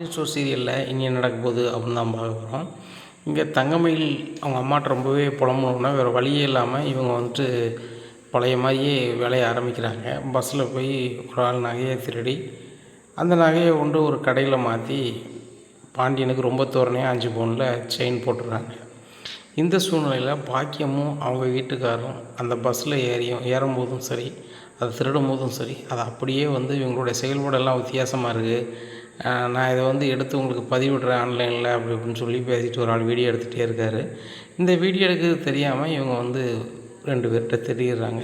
Show சீரியலில் இங்கே என்ன நடக்க போகுது அப்படின்னு தான் பார்க்க போகிறோம் இங்கே தங்கமயில் அவங்க அம்மாட்ட ரொம்பவே புலம்புனோன்னா வேறு வழியே இல்லாமல் இவங்க வந்துட்டு பழைய மாதிரியே வேலையை ஆரம்பிக்கிறாங்க. பஸ்ஸில் போய் ஒரு ஆள் நகையை திருடி அந்த நகையை கொண்டு ஒரு கடையில் மாற்றி பாண்டியனுக்கு ரொம்ப தோரணையாக அஞ்சு பவுனில் செயின் போட்டுடுறாங்க இந்த சூழ்நிலையில் பாக்கியமும் அவங்க வீட்டுக்காரும் அந்த பஸ்ஸில் ஏறியும் ஏறும்போதும் சரி அதை திருடும் போதும் சரி அது அப்படியே வந்து இவங்களுடைய செயல்பாடெல்லாம் வித்தியாசமாக இருக்குது நான் இதை வந்து எடுத்து உங்களுக்கு பதிவிடுறேன் ஆன்லைனில் அப்படி இப்படின்னு சொல்லி பேசிட்டு ஒரு ஆள் வீடியோ எடுத்துகிட்டே இருக்காரு. இந்த வீடியோ எடுக்கிறது தெரியாமல் இவங்க வந்து ரெண்டு பேர்கிட்ட திருடிடுறாங்க.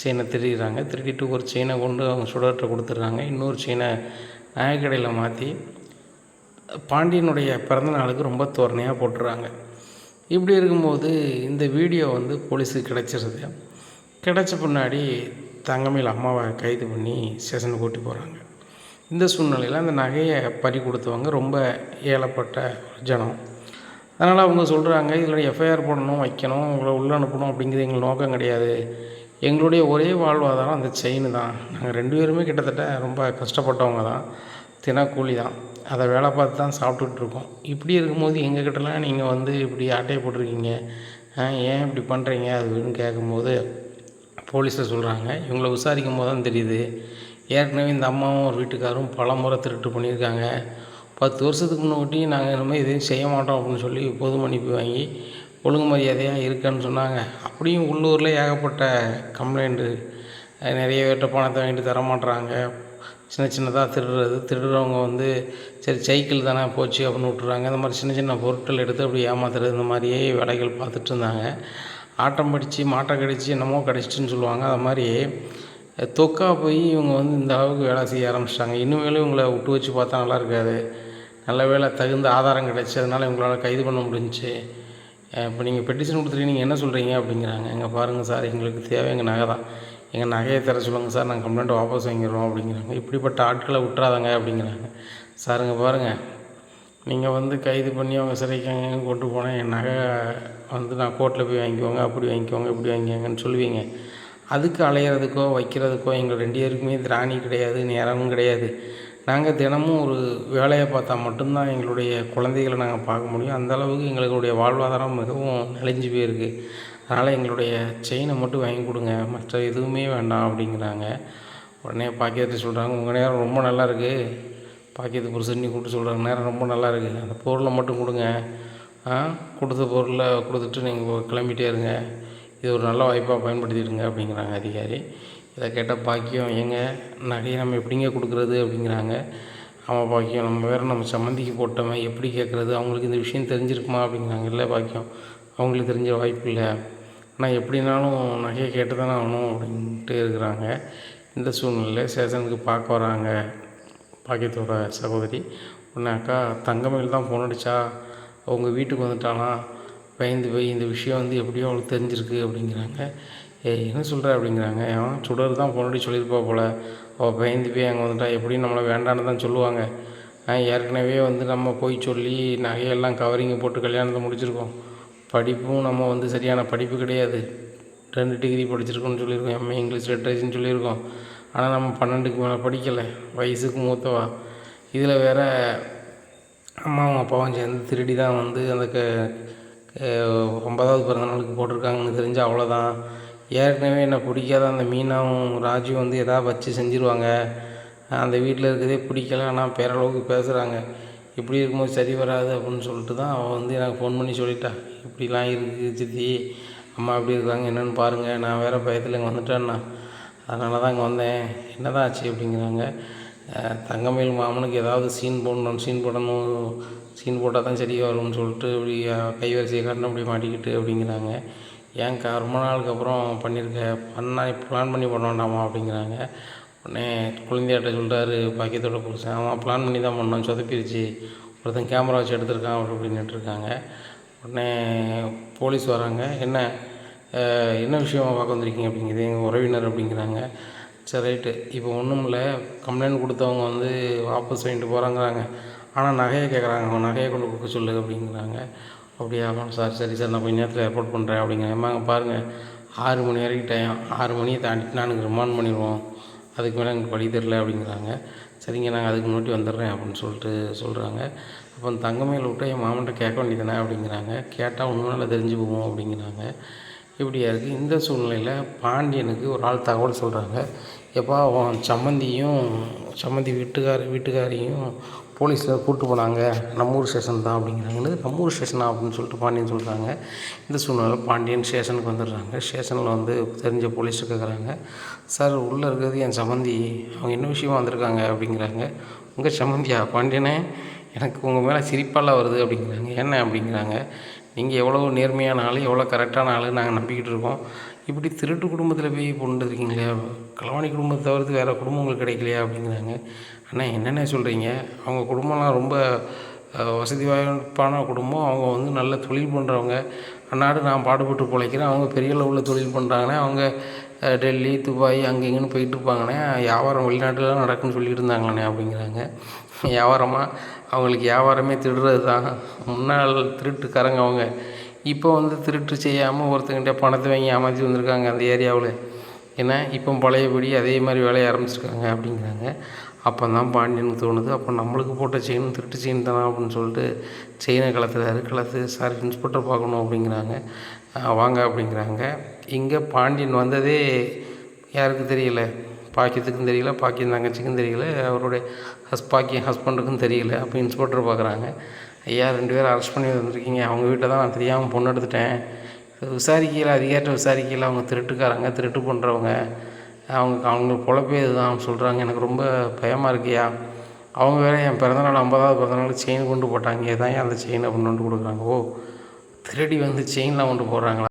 செயினை திருடிடுறாங்க. திருடிட்டு ஒரு செயினை கொண்டு அவங்க சுடர்கிட்ட கொடுத்துட்றாங்க. இன்னொரு செயினை நாயக்கடையில் மாற்றி பாண்டியனுடைய பிறந்த நாளுக்கு ரொம்ப தோரணையாக போட்டுறாங்க இப்படி இருக்கும்போது இந்த வீடியோ வந்து போலீஸுக்கு கிடச்சிருது. கிடச்ச பின்னாடி தங்கமையில் அம்மாவை கைது பண்ணி ஸ்டேஷனுக்கு கூட்டி போகிறாங்க. இந்த சூழ்நிலையில் அந்த நகையை பறி கொடுத்தவங்க ரொம்ப ஏழப்பட்ட ஜனம். அதனால் அவங்க சொல்கிறாங்க இதில் எஃப்ஐஆர் போடணும் வைக்கணும் உங்களை உள்ளே அனுப்பணும் அப்படிங்கிறது எங்கள் நோக்கம் கிடையாது. எங்களுடைய ஒரே வாழ்வாதாரம் அந்த செயின் தான். நாங்கள் ரெண்டு பேருமே கிட்டத்தட்ட ரொம்ப கஷ்டப்பட்டவங்க தான். தினக்கூலி தான். அதை வேலை பார்த்து தான் சாப்பிட்டுட்டு இருக்கோம். இப்படி இருக்கும்போது எங்கள் கிட்டலாம் நீங்கள் வந்து இப்படி ஆட்டையை போட்டிருக்கீங்க? ஏன் இப்படி பண்ணுறீங்க அதுன்னு கேட்கும்போது போலீஸில் சொல்கிறாங்க இவங்கள விசாரிக்கும் போது தான் தெரியுது. ஏற்கனவே இந்த அம்மாவும் ஒரு வீட்டுக்காரும் பல முறை திருட்டு பண்ணியிருக்காங்க. பத்து வருஷத்துக்கு முன்னாடி நாங்கள் இனிமேல் எதையும் செய்ய மாட்டோம் அப்படின்னு சொல்லி பொது மன்னிப்பு வாங்கி ஒழுங்கு மரியாதையாக இருக்கேன்னு சொன்னாங்க. அப்படியும் உள்ளூரில் ஏகப்பட்ட கம்ப்ளைண்ட்டு நிறைய பேர்கிட்ட பணத்தை வாங்கிட்டு தர மாட்றாங்க. சின்ன சின்னதாக திருடுறது திருடுறவங்க வந்து சரி சைக்கிள் தானே போச்சு அப்படின்னு விட்டுறாங்க. இந்த மாதிரி சின்ன சின்ன பொருட்கள் எடுத்து அப்படி ஏமாத்துறது இந்த மாதிரியே வேலைகள் பார்த்துட்டு இருந்தாங்க. ஆட்டம் படித்து மாட்டை கடிச்சு என்னமோ கடிச்சிட்டுன்னு சொல்லுவாங்க. அது மாதிரி தொக்கா போய் இவங்க வந்து இந்த அளவுக்கு வேலை செய்ய ஆரம்பிச்சிட்டாங்க. இனிமேலும் இவங்களை விட்டு வச்சு பார்த்தா நல்லா இருக்காது. நல்ல வேலை தகுந்த ஆதாரம் கிடைச்சி அதனால் இவங்களால் கைது பண்ண முடிஞ்சுச்சு இப்போ நீங்கள் பெட்டிஷன் கொடுத்துருக்கீங்க நீங்கள் என்ன சொல்கிறீங்க அப்படிங்கிறாங்க. எங்கே பாருங்கள் சார் எங்களுக்கு தேவை எங்கள் நகை தான். எங்கள் நகையை தர சொல்லுங்கள் சார் நாங்கள் கம்ப்ளைண்ட் வாபஸ் வாங்கிடுறோம் அப்படிங்கிறாங்க. இப்படிப்பட்ட ஆட்களை விட்டுறாதங்க அப்படிங்கிறாங்க. சாருங்க பாருங்கள் நீங்கள் வந்து கைது பண்ணி அவங்க சிறைக்கு கொண்டு போனால் என் நகை வந்து நான் கோர்ட்டில் போய் வாங்கிக்கோங்க அப்படி வாங்கிக்கோங்க இப்படி வாங்கிக்கோங்கன்னு சொல்லுவீங்க. அதுக்கு அலையிறதுக்கோ வைக்கிறதுக்கோ எங்கள் ரெண்டு பேருக்குமே திராணி கிடையாது நேரமும் கிடையாது. நாங்கள் தினமும் ஒரு வேலையை பார்த்தா மட்டும்தான் எங்களுடைய குழந்தைகளை நாங்கள் பார்க்க முடியும். அந்த அளவுக்கு எங்களுடைய வாழ்வாதாரம் மிகவும் நெளிஞ்சு போயிருக்கு. அதனால் எங்களுடைய செயினை மட்டும் வாங்கி கொடுங்க. மற்ற எதுவுமே வேண்டாம் அப்படிங்கிறாங்க. உடனே பாக்கியத்தை சொல்கிறாங்க உங்கள் நேரம் ரொம்ப நல்லா இருக்குது பாக்கியத்து புருஷன் கூப்பிட்டு சொல்கிறாங்க நேரம் ரொம்ப நல்லா இருக்குது அந்த பொருளை மட்டும் கொடுங்க. ஆ கொடுத்த பொருளை கொடுத்துட்டு நீங்கள் கிளம்பிட்டே இருங்க. இது ஒரு நல்ல வாய்ப்பாக பயன்படுத்திடுங்க அப்படிங்கிறாங்க அதிகாரி. இதை கேட்ட பாக்கியம் ஏங்க? நகையை நம்ம எப்படிங்க கொடுக்குறது அப்படிங்கிறாங்க. ஆமாம் பாக்கியம் நம்ம வேறு நம்ம சம்மந்திக்கு போட்டவன் எப்படி கேட்குறது? அவங்களுக்கு இந்த விஷயம் தெரிஞ்சிருக்குமா அப்படிங்கிறாங்க. இல்லை பாக்கியம் அவங்களுக்கு தெரிஞ்ச வாய்ப்பு இல்லை. ஆனால் எப்படினாலும் நகையை கேட்டு தானே ஆகணும் அப்படின்ட்டு இருக்கிறாங்க. இந்த சூழ்நிலையில் சேஷனுக்கு பார்க்க வராங்க பாக்கியத்தோட சகோதரி. உடனே அக்கா தங்கமயில் தான் ஃபோன் அடித்தா அவங்க வீட்டுக்கு வந்துட்டானா? பயந்து போய் இந்த விஷயம் வந்து எப்படியோ அவளுக்கு தெரிஞ்சிருக்கு அப்படிங்கிறாங்க. ஏய் என்ன சொல்கிற அப்படிங்கிறாங்க? அவன் சுடர் தான் போனடி சொல்லியிருப்பா போல். அவள் பயந்து போய் அங்கே வந்துட்டா எப்படியும் நம்மளை வேண்டான்னு தான் சொல்லுவாங்க. ஏற்கனவே வந்து நம்ம போய் சொல்லி நகையெல்லாம் கவரிங்க போட்டு கல்யாணத்தை முடிச்சிருக்கோம். படிப்பும் நம்ம வந்து சரியான படிப்பு கிடையாது. ரெண்டு டிகிரி படிச்சிருக்கோம்னு சொல்லியிருக்கோம். எம்ஏ இங்கிலீஷ் லிட்ரேச்சர்னு சொல்லியிருக்கோம். ஆனால் நம்ம பன்னெண்டுக்கு மேலே படிக்கலை. வயசுக்கு மூத்தவா. இதில் வேற அம்மாவும் அப்பாவும் சேர்ந்து திருடி தான் வந்து அந்த க- ஒன்பதாவது பிறந்த நாளுக்கு போட்டிருக்காங்கன்னு தெரிஞ்சு அவ்வளோதான் ஏற்கனவே என்ன பிடிக்காத அந்த மீனாவும் ராஜும் வந்து எதாவது வச்சு செஞ்சுருவாங்க. அந்த வீட்டில் இருக்கிறதே பிடிக்கல ஆனால் பேரளவுக்கு பேசுகிறாங்க இப்படி இருக்கும்போது சரி வராது அப்படின்னு சொல்லிட்டு தான் அவள் வந்து எனக்கு ஃபோன் பண்ணி சொல்லிட்டா. இப்படிலாம் இருக்குது சித்தி அம்மா எப்படி இருக்காங்க என்னென்னு பாருங்கள் நான் வேறு பயத்தில் இங்கே வந்துட்டேன்னா. அதனால தான் இங்கே வந்தேன். என்னதான் ஆச்சு அப்படிங்கிறாங்க. தங்கமயில் மாமனுக்கு ஏதாவது சீன் போடணும் சீன் போடணும் சீன் போட்டால் தான் சரியாக வரும்னு சொல்லிட்டு இப்படி கைவரிசையை காட்டின இப்படி மாட்டிக்கிட்டு அப்படிங்கிறாங்க. ஏன்க்கா ரொம்ப நாளுக்கு அப்புறம் பண்ணியிருக்க பண்ணால் பிளான் பண்ணி பண்ண வேண்டாமா அப்படிங்கிறாங்க. உடனே குழந்தையாட்ட சொல்கிறாரு பாக்கியத்தோட புருஷன் அவன் பிளான் பண்ணி தான் பண்ணோம் சொதப்பிருச்சு. ஒருத்தன் கேமரா வச்சு எடுத்திருக்கான் அப்படி இப்படின்னுட்டு இருக்காங்க. உடனே போலீஸ் வராங்க. என்ன என்ன விஷயமா பார்க்க வந்திருக்கீங்க அப்படிங்கிறது எங்கள் உறவினர் அப்படிங்கிறாங்க. சரி ரைட்டு. இப்போ ஒன்றும் இல்லை. கம்ப்ளைண்ட் கொடுத்தவங்க வந்து வாபஸ் வாங்கிட்டு போகிறாங்கிறாங்க ஆனால் நகையை கேட்குறாங்க அவன் நகையை கொண்டு கொடுக்க சொல்லு அப்படிங்கிறாங்க. அப்படியா ஆமாம் சார் சரி சார் நான் கொஞ்ச நேரத்தில் ஏற்பாடு பண்ணுறேன் அப்படிங்கிறேன் அம்மாங்க பாருங்கள் ஆறு மணி வரைக்கும் டைம் ஆறு மணியை தாண்டிட்டு நானுக்கு ரிமாண்ட் பண்ணிடுவோம். அதுக்கு மேலே எனக்கு வழி தெரில அப்படிங்கிறாங்க. சரிங்க நாங்கள் அதுக்கு முன்னாடி வந்துடுறேன் அப்படின்னு சொல்லிட்டு சொல்கிறாங்க அப்போ தங்கமையில் விட்டு என் மாமன்ட்ட கேட்க வேண்டியதானே அப்படிங்கிறாங்க. கேட்டால் உண்மையில தெரிஞ்சு போவோம் அப்படிங்கிறாங்க. இப்படியா இருக்குது இந்த சூழ்நிலையில் பாண்டியனுக்கு ஒரு ஆள் தகவல் சொல்கிறாங்க எப்பா உன் சம்மந்தியும் சம்மந்தி வீட்டுக்கார வீட்டுக்காரையும் போலீஸில் கூப்பிட்டு போனாங்க. நம்ம ஊர் ஸ்டேஷன் தான் அப்படிங்கிறாங்கன்னு நம்ம ஊர் ஸ்டேஷனா அப்படின்னு சொல்லிட்டு பாண்டியன் சொல்கிறாங்க இந்த சூழ்நிலை பாண்டியன் ஸ்டேஷனுக்கு வந்துடுறாங்க. ஸ்டேஷனில் வந்து தெரிஞ்ச போலீஸ் கேட்குறாங்க சார் உள்ளே இருக்கிறது என் சம்மந்தி அவங்க என்ன விஷயமா வந்திருக்காங்க? அப்படிங்கிறாங்க. உங்கள் சம்மந்தியா பாண்டியனே எனக்கு உங்கள் மேலே சிரிப்பாலாம் வருது அப்படிங்கிறாங்க. என்ன? அப்படிங்கிறாங்க. நீங்கள் எவ்வளோ நேர்மையான ஆள் எவ்வளோ கரெக்டான ஆள் நாங்கள் நம்பிக்கிட்டு இருக்கோம். இப்படி திருட்டு குடும்பத்தில் போய் பொண்ணு இருக்கீங்களே களவாணி குடும்பத்தை தவிர்த்து வேறு குடும்பம் உங்களுக்கு கிடைக்கலையா அப்படிங்கிறாங்க. அண்ணா என்னென்ன சொல்கிறீங்க அவங்க குடும்பம்லாம் ரொம்ப வசதி வாய்ப்பான குடும்பம். அவங்க வந்து நல்ல தொழில் பண்ணுறவங்க அன்னாடு நான் பாடுபட்டு பிழைக்கிறேன். அவங்க பெரிய லெவலில் தொழில் பண்ணுறாங்கண்ணே அவங்க டெல்லி துபாய் அங்கே இங்கேன்னு போயிட்டு இருப்பாங்கண்ணே. வியாபாரம் வெளிநாட்டில் நடக்குன்னு சொல்லிட்டு இருந்தாங்களே அப்படிங்கிறாங்க. வியாபாரமாக அவங்களுக்கு வியாபாரமே திருடுறது தான் முன்னாள் திருட்டுக்காரங்க அவங்க. இப்போ வந்து திருட்டு செய்யாமல் ஒருத்தங்கிட்ட பணத்தை வாங்கி ஏமாற்றி வந்திருக்காங்க அந்த ஏரியாவில். ஏன்னா இப்போ பழையபடி அதே மாதிரி வேலையை ஆரம்பிச்சிருக்காங்க அப்படிங்கிறாங்க. அப்போ தான் பாண்டியனுக்கு தோணுது. அப்போ நம்மளுக்கு போட்ட செயின் திருட்டு செயின் தானா அப்படின்னு சொல்லிட்டு செயினை கலத்துறாரு. கலத்து சார் இன்ஸ்பெக்டர் பார்க்கணும் அப்படிங்கிறாங்க. வாங்க அப்படிங்கிறாங்க. இங்கே பாண்டியன் வந்ததே யாருக்கு தெரியல? பாக்கியத்துக்கும் தெரியல பாக்கியம் தங்கச்சிக்கும் தெரியல அவருடைய ஹஸ் பாக்கியம் ஹஸ்பண்டுக்கும் தெரியல அப்போ இன்ஸ்பெக்டர் பார்க்குறாங்க ஐயா ரெண்டு பேரும் அரெஸ்ட் பண்ணி வந்திருக்கீங்க. அவங்க வீட்டில் தான் நான் தெரியாமல் பொண்ணு எடுத்துட்டேன். விசாரிக்கையில் அதிகாரிட்ட விசாரிக்கையில் அவங்க திருட்டுக்காரங்க திருட்டு பண்ணுறவங்க அவங்க அவங்க பொழப்பே இதுதான் சொல்கிறாங்க எனக்கு ரொம்ப பயமாக இருக்கியா அவங்க வேறு என் பிறந்தநாள் ஐம்பதாவது பிறந்தநாள் செயின் கொண்டு போட்டாங்க. இதான் அந்த செயின் அப்படின்னு கொண்டு கொடுக்குறாங்க. ஓ திருடி வந்து செயின்லாம் கொண்டு போடுறாங்களா?